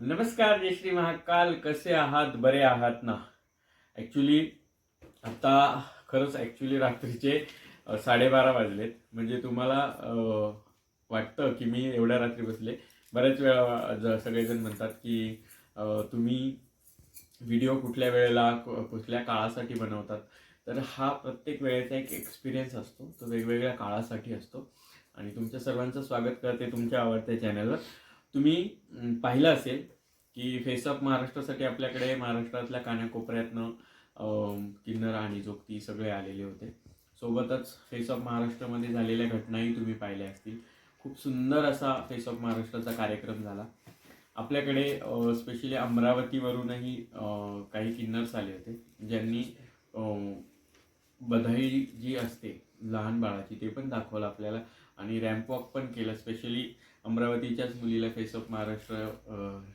नमस्कार जय श्री महाकाल. कसे आहात? बरे आहात ना? ॲक्च्युली आता खरंच ॲक्च्युली रात्रीचे साडेबारा वाजलेत. म्हणजे तुम्हाला वाटतं की मी एवढ्या रात्री बसले. बऱ्याच वेळा ज- सगळेजण म्हणतात की तुम्ही व्हिडिओ कुठल्या वेळेला कुठल्या काळासाठी बनवतात? तर हा प्रत्येक वेळेचा एक एक्सपिरियन्स असतो. तो वेगवेगळ्या काळासाठी असतो. आणि तुमच्या सर्वांचं स्वागत करते तुमच्या आवडत्या चॅनलवर तुम्ही पाहिलं असेल की फेस ऑफ महाराष्ट्रासाठी आपल्याकडे महाराष्ट्रातल्या कानाकोपऱ्यातनं किन्नर आणि जोगती सगळे आलेले होते. सोबतच फेस ऑफ महाराष्ट्रामध्ये झालेल्या घटनाही तुम्ही पाहिल्या असतील. खूप सुंदर असा फेस ऑफ महाराष्ट्राचा कार्यक्रम झाला. आपल्याकडे स्पेशली अमरावतीवरूनही काही किन्नर्स आले होते ज्यांनी बधाई जी असते लहान बाळाची ते पण दाखवलं आपल्याला. आणि रॅम्प वॉक पण केलं स्पेशली अमरावतीच्याच मुलीला फेस ऑफ महाराष्ट्र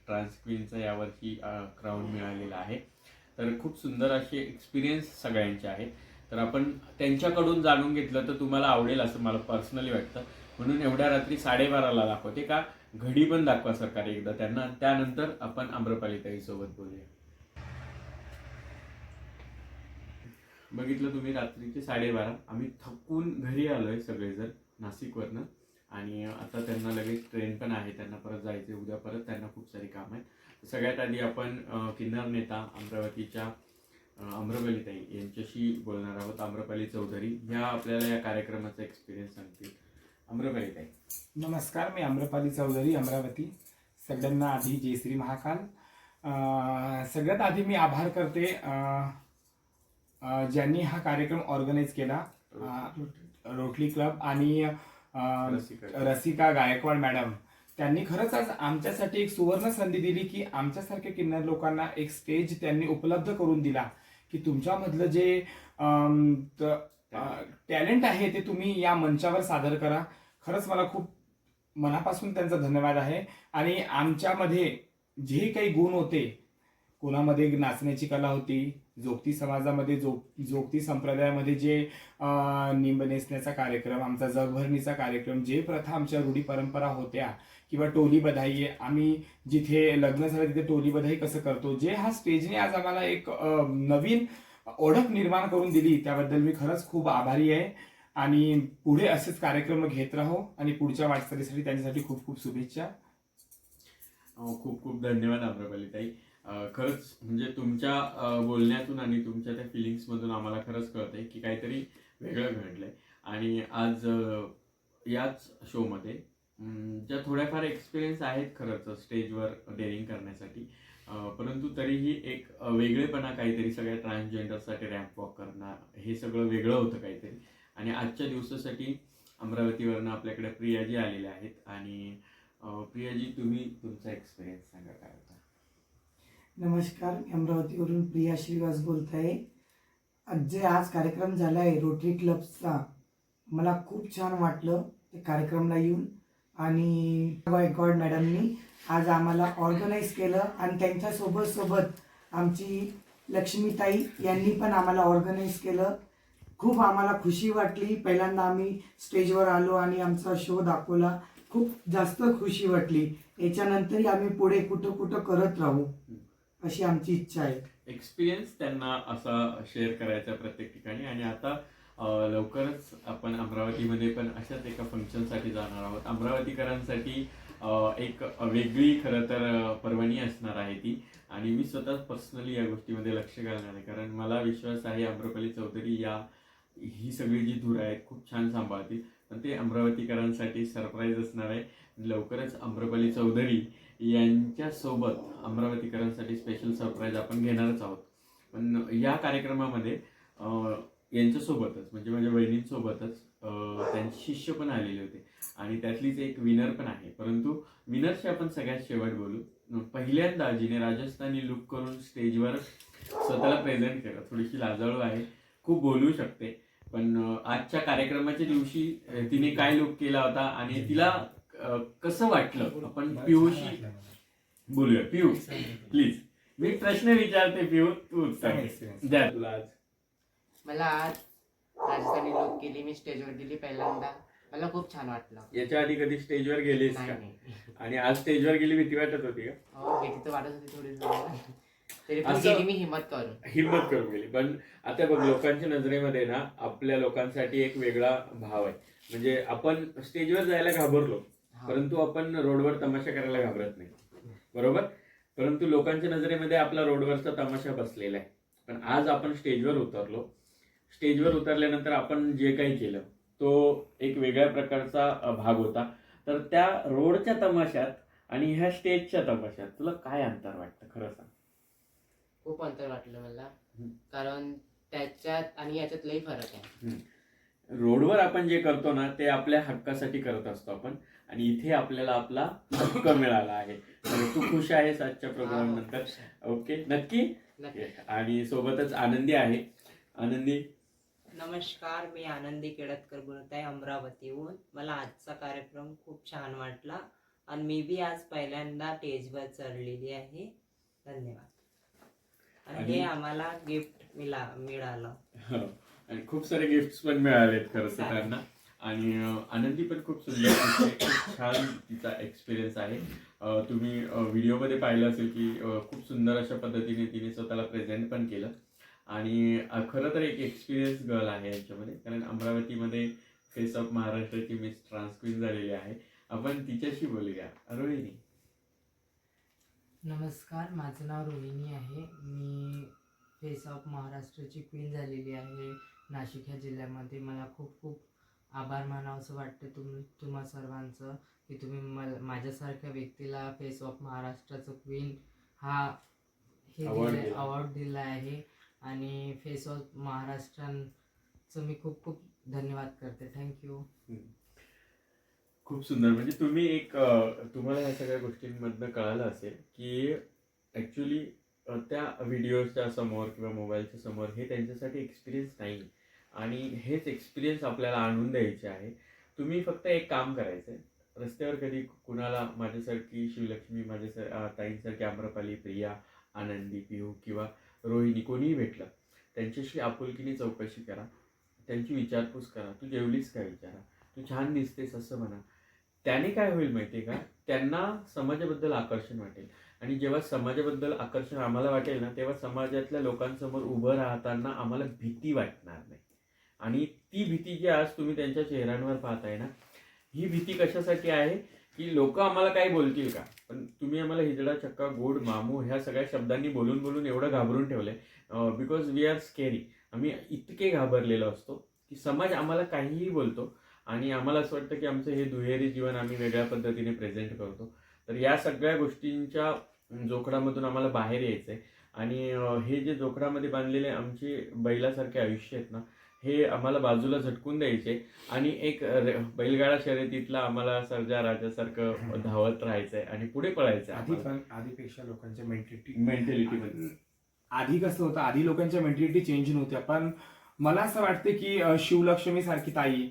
ट्रान्सक्वीनचा यावर्षी क्राऊन मिळालेला आहे. तर खूप सुंदर असे एक्सपिरियन्स सगळ्यांचे आहेत तर आपण त्यांच्याकडून जाणून घेतलं तर तुम्हाला आवडेल असं मला पर्सनली वाटतं. म्हणून एवढ्या रात्री साडेबाराला दाखवते का? घडी पण दाखवा सरकार एकदा त्यांना. त्यानंतर आपण आम्रपाली सोबत बोलूया. बघितलं तुम्ही रात्रीचे साडेबारा. आम्ही थकून घरी आलोय सगळेजण. नाशिकवरनं आणि आता त्यांना लगेच ट्रेन पण आहे. त्यांना परत जायचे उद्या परत त्यांना खूप सारी कामं आहेत. सगळ्यात आधी आपण किन्नर नेता अमरावतीच्या अं, अम्रपालीताई यांच्याशी बोलणार आहोत. अम्रपाली चौधरी ह्या आपल्याला या कार्यक्रमाचा एक्सपिरियन्स सांगतील. अम्रपालीताई नमस्कार. मी अम्रपाली चौधरी अमरावती. सगळ्यांना आधी जय श्री महाकाल. सगळ्यात आधी मी आभार करते ज्यांनी हा कार्यक्रम ऑर्गनाईज केला. रोटरी क्लब आणि. रसिका गायकवाड. मॅडम. त्यांनी खरंच आज आमच्यासाठी एक सुवर्ण संधी दिली की आमच्यासारख्या किन्नर लोकांना एक स्टेज त्यांनी उपलब्ध करून दिला की तुमच्यामधलं जे टॅलेंट आहे ते तुम्ही या मंचावर सादर करा. खरंच मला खूप मनापासून त्यांचा धन्यवाद आहे. आणि आमच्यामध्ये जे काही गुण होते कोणामध्ये नाचण्याची कला होती जोगती समाजामध्ये जो जोगती संप्रदायामध्ये जे निंब नेसण्याचा कार्यक्रम आमचा जगभरणीचा कार्यक्रम जे प्रथा आमच्या रूढी परंपरा होत्या किंवा टोली बधाई आम्ही जिथे लग्न झालं तिथे टोली बधाई कसं करतो जे हा स्टेजने आज आम्हाला एक नवीन ओळख निर्माण करून दिली त्याबद्दल मी खरंच खूप आभारी आहे. आणि पुढे असेच कार्यक्रम घेत राहो आणि पुढच्या वाटचालीसाठी त्यांच्यासाठी खूप खूप शुभेच्छा. खूप खूप धन्यवाद आम्रपालीताई ताई खरंच म्हणजे तुमच्या बोलण्यातून आणि तुमच्या त्या फिलिंग्समधून आम्हाला खरंच कळतंय की काहीतरी वेगळं घडलंय. आणि आज याच शोमध्ये ज्या थोड्याफार एक्सपिरियन्स आहेत खरंच स्टेजवर डेअरिंग करण्यासाठी परंतु तरीही एक वेगळेपणा काहीतरी सगळ्या ट्रान्सजेंडरसाठी रॅम्प वॉक करणं हे सगळं वेगळं होतं काहीतरी. आणि आजच्या दिवसासाठी अमरावतीवरनं आपल्याकडे प्रियाजी आलेल्या आहेत. आणि प्रियाजी तुम्ही तुमचा एक्सपिरियन्स सांगा काय नमस्कार मी अमरावतीवरून प्रिया श्रीवास बोलत आहे जे आज कार्यक्रम झाला आहे रोटरी क्लबचा मला खूप छान वाटलं ते कार्यक्रमला येऊन. आणि गायकवाड मॅडमनी आज आम्हाला ऑर्गनाईज केलं आणि त्यांच्यासोबत सोबत आमची लक्ष्मीताई यांनी पण आम्हाला ऑर्गनाईज केलं. खूप आम्हाला खुशी वाटली. पहिल्यांदा आम्ही स्टेजवर आलो आणि आमचा शो दाखवला. खूप जास्त खुशी वाटली. याच्यानंतरही आम्ही पुढे कुठं कुठं करत राहू. अशी आमची इच्छा आहे. एक्सपिरियन्स त्यांना असा शेअर करायचा प्रत्येक ठिकाणी. आणि आता लवकरच आपण अमरावतीमध्ये पण अशाच एका फंक्शनसाठी जाणार आहोत. अमरावतीकरांसाठी एक वेगळी खरं तर पर्वणी असणार आहे ती. आणि मी स्वतः पर्सनली या गोष्टीमध्ये लक्ष घालणार आहे. कारण मला विश्वास आहे अम्रपाली चौधरी या ही सगळी जी धूर आहेत खूप छान सांभाळतील. पण ते अमरावतीकरांसाठी सरप्राईज असणार आहे. लवकरच अम्रपाली चौधरी यांच्यासोबत अमरावतीकरांसाठी स्पेशल सरप्राईज आपण घेणारच आहोत. पण या कार्यक्रमामध्ये यांच्यासोबतच म्हणजे माझ्या बहिणींसोबतच त्यांचे शिष्य पण आलेले होते. आणि त्यातलीच एक विनर पण आहे. परंतु विनरशी आपण सगळ्यात शेवट बोलू. पहिल्यांदा जिने राजस्थानी लुक करून स्टेजवर स्वतःला प्रेझेंट केलं. थोडीशी लाजाळू आहे. खूप बोलू शकते. पण आजच्या कार्यक्रमाच्या दिवशी तिने काय लुक केला होता आणि तिला कसं वाटलं? आपण पियूशी बोलूया. पियू प्लीज मी प्रश्न विचारते पियू. तू उत्तर. द्या. तुला आज. मला आज राजस्थानी लुक केली. मी स्टेजवर दिली पहिल्यांदा. मला खूप छान वाटलं. याच्या आधी कधी स्टेजवर गेलीस नाही का? नाही आणि आज स्टेजवर गेली भीती वाटत होती का? हो भीती तर वाटत होती थोडी थोडी. तरी पण असं- गेली मी हिंमत करून. हिंमत करून गेली. पण आता बघ लोकांच्या नजरेमध्ये ना आपल्या लोकांसाठी एक वेगळा भाव आहे. म्हणजे आपण स्टेजवर जायला घाबरलो. परंतु आपण रोडवर तमाशा करायला घाबरत नाही. बरोबर? परंतु लोकांच्या नजरेमध्ये आपला रोडवरचा तमाशा बसलेला आहे. पण आज आपण स्टेजवर उतरलो. स्टेजवर उतरल्यानंतर आपण जे काही केलं तो एक वेगळ्या प्रकारचा भाग होता. तर त्या रोडच्या तमाशात आणि ह्या स्टेजच्या तमाशात तुला काय अंतर वाटतं? खरं सांग. खूप अंतर वाटलं मला. कारण त्याच्यात आणि याच्यात लई फरक आहे. रोडवर आपण जे करतो ना ते आपल्या हक्कासाठी करत असतो आपण. आणि इथे आपल्याला आपला हक्क मिळाला आहे. तर तू खुश आहेस आजच्या प्रोग्राम हा, नंतर. ओके नक्की? नक्की. आणि सोबतच आनंदी आहे. आनंदी? नमस्कार मी आनंदी केळतकर बोलत आहे अमरावतीहून. मला आजचा कार्यक्रम खूप छान वाटला आणि मी बी आज पहिल्यांदा स्टेजवर चढलेली आहे. धन्यवाद. आणि हे आम्हाला गिफ्ट मिळा मिळालं. हो. आणि खूप सारे गिफ्ट पण मिळालेत खरं त्यांना. आणि आनंदी पण खूप सुंदर खूप छान तिचा एक्सपिरियन्स आहे. तुम्ही व्हिडिओमध्ये पाहिलं असेल की खूप सुंदर अशा पद्धतीने तिने स्वतःला प्रेझेंट पण केलं. आणि खरं तर एक एक्सपिरियन्स गर्ल आहे याच्यामध्ये. कारण अमरावतीमध्ये फेस ऑफ महाराष्ट्राची मिस ट्रान्सक्वीन झालेली आहे. आपण तिच्याशी बोलूया. रोहिणी. नमस्कार. माझं नाव रोहिणी आहे. मी फेस ऑफ महाराष्ट्राची क्वीन झालेली आहे. नाशिक ह्या जिल्ह्यामध्ये. मला खूप खूप आभार मानावं असं वाटतं तुम तुम्हा सर्वांचं की तुम्ही मला माझ्यासारख्या व्यक्तीला फेस ऑफ महाराष्ट्राचं क्वीन हा हे. अवॉर्ड दिला. आहे. आणि फेस ऑफ महाराष्ट्रांचं मी खूप खूप धन्यवाद करते. थँक्यू खूप सुंदर. म्हणजे तुम्ही एक तुम्हाला या सगळ्या गोष्टींमधनं कळालं असेल की ॲक्च्युली त्या व्हिडिओच्या समोर किंवा मोबाईलच्या समोर हे त्यांच्यासाठी एक्सपिरियन्स नाही. आणि हेच एक्सपिरियन्स आपल्याला आणून द्यायचे आहे. तुम्ही फक्त एक काम करायचं आहे रस्त्यावर कधी कुणाला माझ्यासारखी शिवलक्ष्मी माझ्यासार ताईंसारखी आम्रपाली प्रिया आनंदी पिहू किंवा रोहिणी कोणीही भेटलं त्यांच्याशी आपुलकीने चौकशी करा. त्यांची विचारपूस करा. तू जेवलीस का विचारा? तू छान दिसतेस असं म्हणा. त्याने काय होईल माहिती आहे का? त्यांना समाजाबद्दल आकर्षण वाटेल. आणि जेव्हा समाजाबद्दल आकर्षण आम्हाला वाटेल ना तेव्हा समाजातल्या लोकांसमोर उभं राहताना आम्हाला भीती वाटणार नाही. आणि ती भीती जी आज तुम्ही त्यांच्या चेहऱ्यांवर पाहताय ना ही भीती कशासाठी आहे की लोक आम्हाला काय बोलतील का? पण तुम्ही आम्हाला हिजडा चक्का गोड मामू ह्या सगळ्या शब्दांनी बोलून बोलून एवढं घाबरून ठेवलंय बिकॉज वी आर स्केरी आम्ही इतके घाबरलेलो असतो की समाज आम्हाला काहीही बोलतो आणि आम्हाला असं वाटतं की आमचं हे दुहेरी जीवन आम्ही वेगळ्या पद्धतीने प्रेझेंट करतो. तर या सगळ्या गोष्टींच्या जोखडामधून आम्हाला बाहेर यायचं आहे आणि हे जे जोखडामध्ये बांधलेले आमचे बैलासारखे आयुष्य आहेत ना हे आम्हाला बाजूला झटकून द्यायचे. आणि एक बैलगाडा शर्यतीतला आम्हाला सर्जा राजासारखं धावत राहायचंय आणि पुढे पळायचं आधी पण आधीपेक्षा लोकांच्या मेंटॅलिटी मेंटॅलिटी आधी कसं होतं आधी लोकांच्या मेंटॅलिटी चेंज नव्हत्या. पण मला असं वाटतं की शिवलक्ष्मी सारखी ताई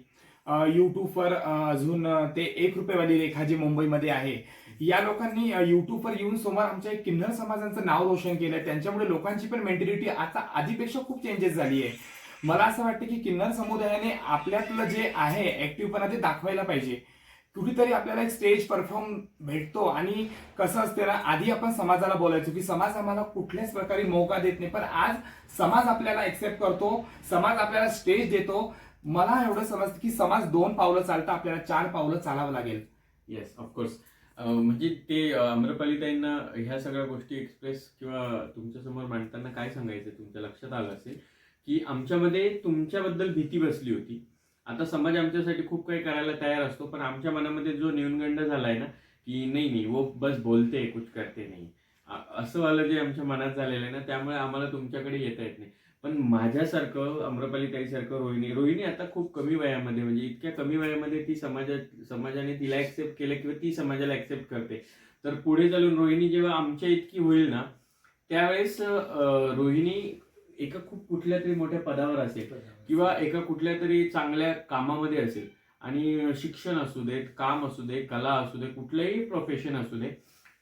युट्यूबवर अजून ते एक रुपयेवाली रेखा जी मुंबईमध्ये आहे या लोकांनी युट्यूबवर येऊन समोर आमच्या किन्नर समाजाचं नाव रोशन केलंय. त्यांच्यामुळे लोकांची पण मेंटॅलिटी आता आधीपेक्षा खूप चेंजेस झाली आहे. मला असं वाटतं की किन्नर समुदायाने आपल्यातलं जे आहे ऍक्टिव्हपणा ते दाखवायला पाहिजे. कुठेतरी आपल्याला एक स्टेज परफॉर्म भेटतो आणि कसं असते ना आधी आपण समाजाला बोलायचो की समाज आम्हाला कुठल्याच प्रकारे मौका देत नाही पण आज समाज आपल्याला एक्सेप्ट करतो समाज आपल्याला स्टेज देतो. मला एवढं समजतं की समाज दोन पावलं चालतं आपल्याला चार पावलं चालावं लागेल. येस ऑफकोर्स म्हणजे ते अं, ह्या सगळ्या गोष्टी एक्सप्रेस किंवा तुमच्यासमोर मांडताना काय सांगायचं तुमच्या लक्षात आलं असेल. की आमच्यामध्ये तुमच्याबद्दल भीती बसली होती. आता समाज आमच्यासाठी खूप काही करायला तयार असतो पण आमच्या मनामध्ये जो न्यूनगंड झालाय ना की नाही नाही वो बस बोलते कुछ करते नाही. असं वालं जे आमच्या मनात झालेलं आहे ना त्यामुळे आम्हाला तुमच्याकडे येता येत नाही. पण माझ्यासारखं अम्रपाली ताईसारखं रोहिणी रोहिणी आता खूप कमी वयामध्ये म्हणजे इतक्या कमी वयामध्ये ती समाजा समाजाने तिला ऍक्सेप्ट केलं किंवा ती समाजाला ऍक्सेप्ट करते. तर पुढे चालून रोहिणी जेव्हा आमच्या इतकी होईल ना त्यावेळेस रोहिणी एका खूप कुठल्या तरी मोठ्या पदावर असेल किंवा एका कुठल्या तरी चांगल्या कामामध्ये असेल आणि शिक्षण असू देत काम असू दे कला असू दे कुठलंही प्रोफेशन असू दे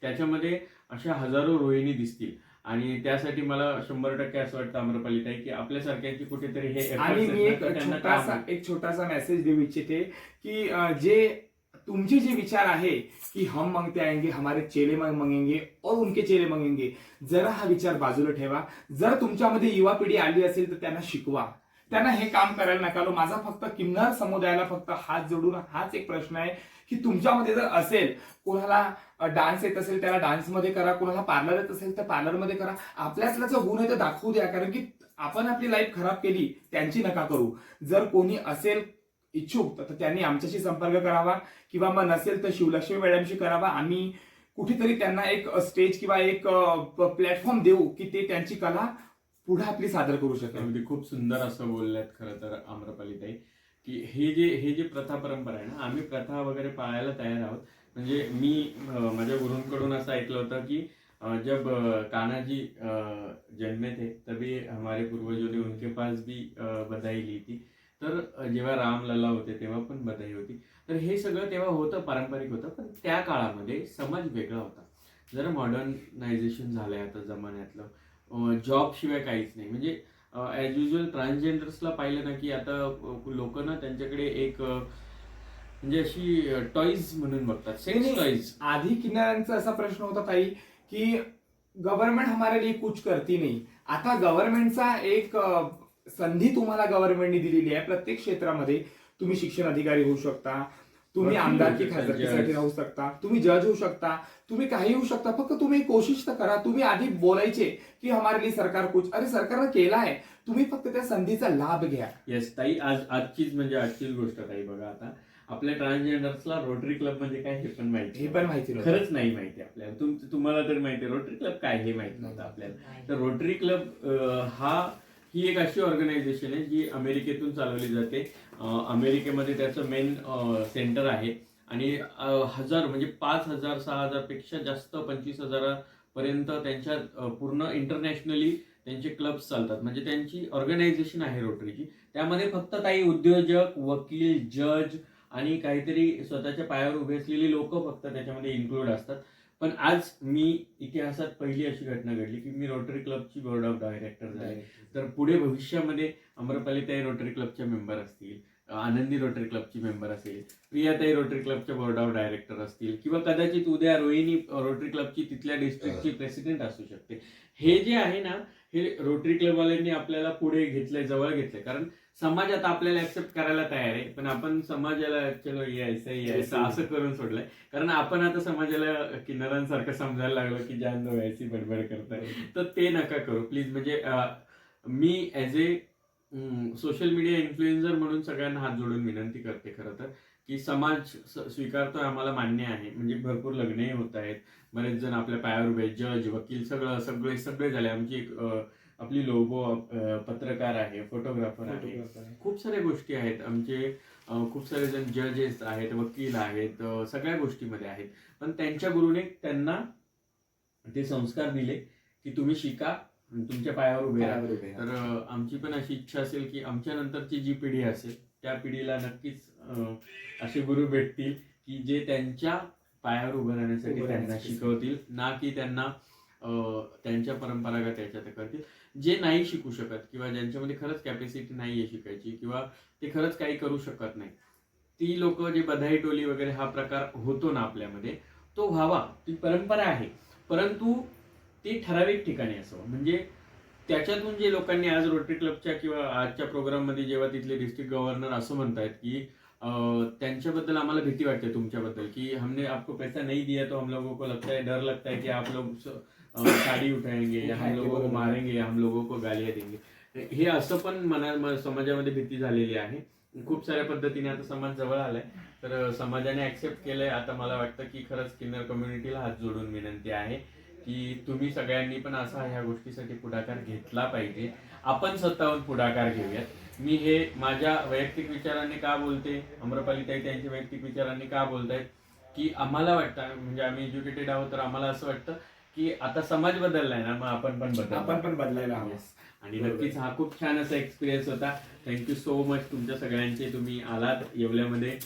त्याच्यामध्ये अशा हजारो रोहिणी दिसतील आणि त्यासाठी मला शंभर टक्के असं वाटतं आम्रपाली ताई की आपल्यासारख्यांची कुठेतरी हे आणि मी एक छोटासा. एक छोटासा मेसेज देऊ इच्छिते की जे तुमचे जे विचार आहे की हम मांगते आएंगे हमारे चेले मांग- और उनके चेले मांगेंगे जरा हा विचार बाजूला ठेवा. जर तुमच्यामध्ये युवा पिढी आली असेल तर त्यांना शिकवा. त्यांना हे काम करायला नका लो. माझा फक्त किन्नर समुदायाला फक्त हात जोडून हाच एक प्रश्न आहे की तुमच्यामध्ये जर असेल कोणाला डान्स येत असेल त्याला डान्समध्ये करा. कोणाला पार्लर येत असेल तर पार्लरमध्ये करा. आपल्यातला जो गुण आहे तो दाखवू द्या. कारण की आपण आपली लाईफ खराब केली त्यांची नका करू. जर कोणी असेल इच्छुक तर त्यांनी आमच्याशी संपर्क करावा. किंवा मग नसेल तर शिवलक्ष्मी मॅडमशी करावा. आम्ही कुठेतरी त्यांना एक स्टेज किंवा एक प्लॅटफॉर्म देऊ की ते त्यांची कला पुढे आपली सादर करू शकतात अगदी खूप सुंदर असं बोलल्यात खरं तर आम्रपालिताई की हे जे हे जे प्रथा परंपरा आहे ना आम्ही प्रथा वगैरे पाळायला तयार आहोत. म्हणजे मी माझ्या गुरूंकडून असं ऐकलं होतं की जब अं, कान्हा जी जन्मे थे तभी हमारे पूर्वजों ने उनके पास भी बधाई ली थी. तर जेव्हा रामलला होते तेव्हा पण बधाई होती. तर हे सगळं तेव्हा होतं पारंपरिक होतं पण त्या काळामध्ये समाज वेगळा होता. जरा मॉडर्नायझेशन झालंय आता जमान्यातलं जॉब शिवाय काहीच नाही. म्हणजे ॲज युजल ट्रान्सजेंडर्सला पाहिलं ना की आता लोक ना त्यांच्याकडे एक म्हणजे अशी टॉईज म्हणून बघतात. सेक्स नाही. टॉईज आधी किनाऱ्यांचा असा प्रश्न होता ताई की गव्हर्नमेंट हमारे लिए कुछ करती नाही. आता गव्हर्नमेंटचा एक संधी तुम्हाला गव्हर्नमेंटने दिलेली आहे. प्रत्येक क्षेत्रामध्ये तुम्ही शिक्षण अधिकारी होऊ शकता तुम्ही आमदारकी होऊ शकता, खासदारकीसाठी. राहू शकता तुम्ही जज होऊ शकता तुम्ही काही होऊ शकता फक्त तुम्ही कोशिश तर करा. तुम्ही आधी बोलायचे की हमारे लिए सरकार कुछ. अरे सरकारनं केला आहे. तुम्ही फक्त त्या संधीचा लाभ घ्या. येस ताई आज आजचीच म्हणजे आजचीच गोष्ट ताई बघा आता. आपल्या ट्रान्सजेंडर्सला रोटरी क्लब म्हणजे काय हे पण माहिती हे पण माहिती खरंच नाही माहिती आपल्याला. तुम तुम्हाला तर माहिती रोटरी क्लब काय हे माहिती नव्हतं आपल्याला. तर रोटरी क्लब हा ही एक अशी ऑर्गनायझेशन आहे जी अमेरिकेतून चालवली जाते. अमेरिकेमध्ये त्याचं मेन सेंटर आहे. आणि हजार म्हणजे पाच हजार सहा हजारपेक्षा जास्त पंचवीस हजारापर्यंत त्यांच्या पूर्ण इंटरनॅशनली त्यांचे क्लब्स चालतात. म्हणजे त्यांची ऑर्गनायझेशन आहे रोटरीची. त्यामध्ये फक्त काही उद्योजक वकील जज आणि काहीतरी स्वतःच्या पायावर उभे असलेली लोक फक्त त्याच्यामध्ये इन्क्लूड असतात. पण आज मी इतिहासात पहिली अशी घटना घडली की मी रोटरी क्लबची बोर्ड ऑफ डायरेक्टर झाले तर पुढे भविष्यामध्ये अमरपालीताई रोटरी क्लबच्या मेंबर असतील आनंदी रोटरी क्लबची मेंबर असेल प्रियाताई रोटरी क्लबच्या बोर्ड ऑफ डायरेक्टर असतील किंवा कदाचित उद्या रोहिणी रोटरी क्लबची तिथल्या डिस्ट्रिक्टची प्रेसिडेंट असू शकते. हे जे आहे ना हे रोटरी क्लबवाल्यांनी आपल्याला पुढे घेतलंय जवळ घेतलंय. कारण समाज आता आपल्याला ऍक्सेप्ट करायला तयार आहे. पण आपण समाजाला चलो यायचं यायचं असं करून सोडलंय. कारण आपण आता समाजाला किन्नरांसारखं समजायला लागलो की जान दो यायची बडबड करताय तर ते नका करू. प्लीज म्हणजे मी as a social media influencer म्हणून सगळ्यांना हात जोडून विनंती करते खरं तर की समाज स्वीकारतोय आम्हाला मान्य आहे. म्हणजे भरपूर लग्नही होत आहेत. बरेच जण आपल्या पायावर उभे जज वकील सगळं सगळे सगळे झाले. आमची एक आपली लोगो पत्रकार आहे फोटोग्राफर आहे. खूप साऱ्या गोष्टी आहेत आमचे खूप सारे जण जजेस आहेत वकील आहेत सगळ्या गोष्टीमध्ये आहेत. पण त्यांच्या गुरुने त्यांना ते संस्कार दिले की तुम्ही शिका तुमच्या पायावर उभे राहा. तर आमची पण अशी इच्छा असेल की आमच्या नंतरची जी पिढी असेल त्या पिढीला नक्कीच असे गुरु भेटतील की जे त्यांच्या पायावर उभं राहण्यासाठी त्यांना. शिकवतील ना की त्यांना त्यांच्या परंपरागत याच्यात करतील. जे नाही शिकू शकत किंवा ज्यांच्यामध्ये खरंच कॅपॅसिटी नाही आहे शिकायची किंवा ते खरंच काही करू शकत नाही ती लोक जे बधाई टोली वगैरे हा प्रकार होतो ना आपल्यामध्ये तो व्हावा ती परंपरा आहे. परंतु ती ठराविक ठिकाणी असावं. म्हणजे त्याच्यातून जे लोकांनी आज रोटरी क्लबच्या किंवा आजच्या प्रोग्राममध्ये जेव्हा तिथले डिस्ट्रिक्ट गव्हर्नर असं म्हणतायत की त्यांच्याबद्दल आम्हाला भीती वाटते तुमच्याबद्दल की हमने आपको पैसा नहीं दिया तो हम लोगों को लगता है डर लगता है की आप लोग साडी उठाएंगे या हम लोगों को मारेंगे हम लोगों को गालियां देंगे. हे असं पण मना समाजामध्ये भीती झालेली आहे. खूप साऱ्या पद्धतीने आता समाज जवळ आलाय. तर समाजाने ऍक्सेप्ट केलंय. आता मला वाटतं की खरंच किन्नर कम्युनिटीला हात जोडून विनंती आहे की तुम्ही सगळ्यांनी पण असा ह्या गोष्टीसाठी पुढाकार घेतला पाहिजे. आपण स्वतःहून पुढाकार घेऊयात. मी हे माझ्या वैयक्तिक विचारांनी का बोलते? अमरपालीताई त्यांच्या वैयक्तिक विचारांनी का बोलतायत? की आम्हाला वाटतं म्हणजे आम्ही एज्युकेटेड आहोत तर आम्हाला असं वाटतं की आता समाज बदललाय ना मग आपण पण बदल आपण पण बदलायला हवं. आणि नक्कीच हा खूप छान असा एक्सपिरियन्स होता. थँक्यू सो मच तुमच्या सगळ्यांचे. तुम्ही आलात येवल्यामध्ये.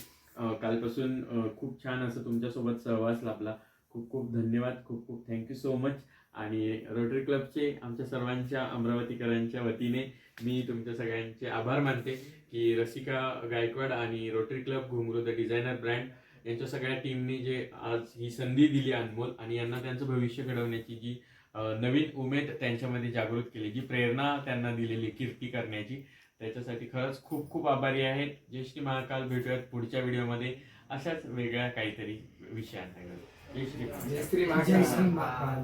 कालपासून खूप छान असं तुमच्यासोबत सहवास लाभला. खूप खूप धन्यवाद. खूप खूप थँक्यू सो मच आणि रोटरी क्लबचे आमच्या सर्वांच्या अमरावतीकरांच्या वतीने मी तुमच्या सगळ्यांचे आभार मानते की रसिका गायकवाड आणि Rotary club Ghungroo the designer brand यांच्या सगळ्या टीमनी जे आज ही संधी दिली अनमोल आणि यांना त्यांचं भविष्य घडवण्याची जी नवीन उमेद त्यांच्यामध्ये जागृत केली जी प्रेरणा त्यांना दिलेली कीर्ती करण्याची त्याच्यासाठी खरंच खूप खूप आभारी आहेत जय श्री महाकाल भेटूयात पुढच्या व्हिडिओमध्ये अशाच वेगळ्या काहीतरी विषयांना. जय श्री महाकाल. जय श्री महाकाल.